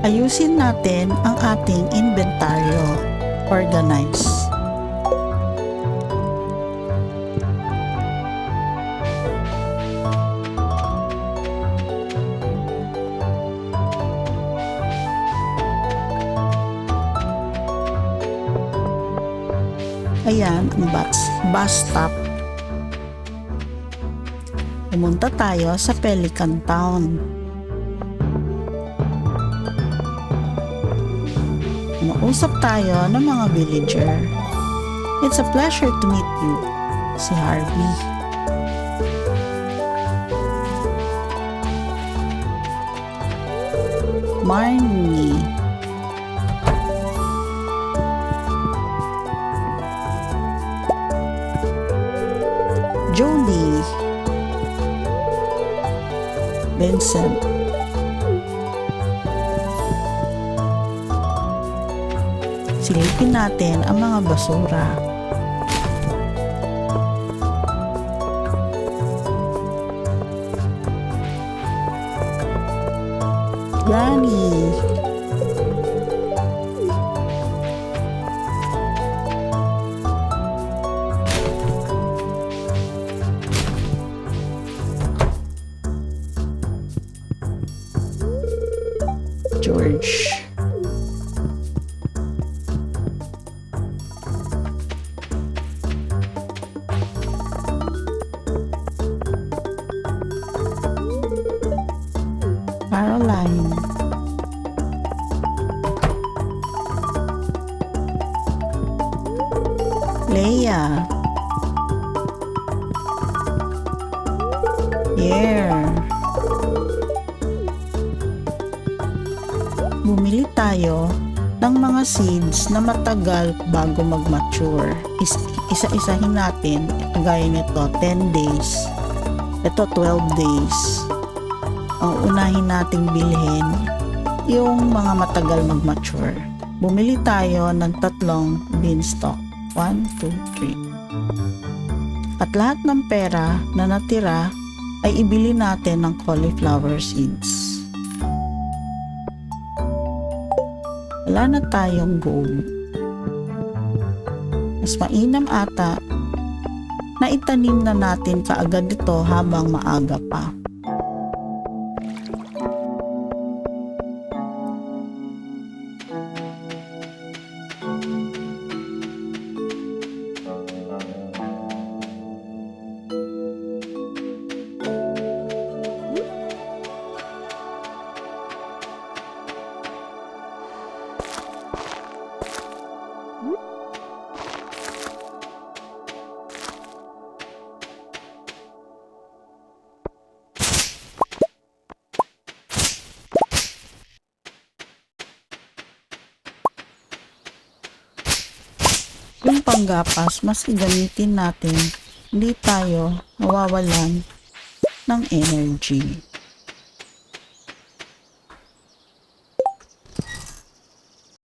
Ayusin natin ang ating inventaryo. Organize. Ayan ang bus, bus stop. Pumunta tayo sa Pelican Town. Mausap tayo ng mga villager. It's a pleasure to meet you, si Harvey. Marnie. Jody. Vincent. Silipin natin ang mga basura. Granny. George. Leia. Pierre. Bumili tayo ng mga seeds na matagal bago mag-mature. Is, isa-isahin natin, gaya nito, 10 days. Ito, 12 days. Ang unahin nating bilhin, yung mga matagal mag-mature. Bumili tayo ng tatlong beanstalk. 1, 2, 3. At lahat ng pera na natira ay ibili natin ng cauliflower seeds. wala na tayong gold. Mas mainam ata na itanim na natin kaagad ito habang maaga pa. Yung panggapas, mas gamitin natin, hindi tayo mawawalan ng energy.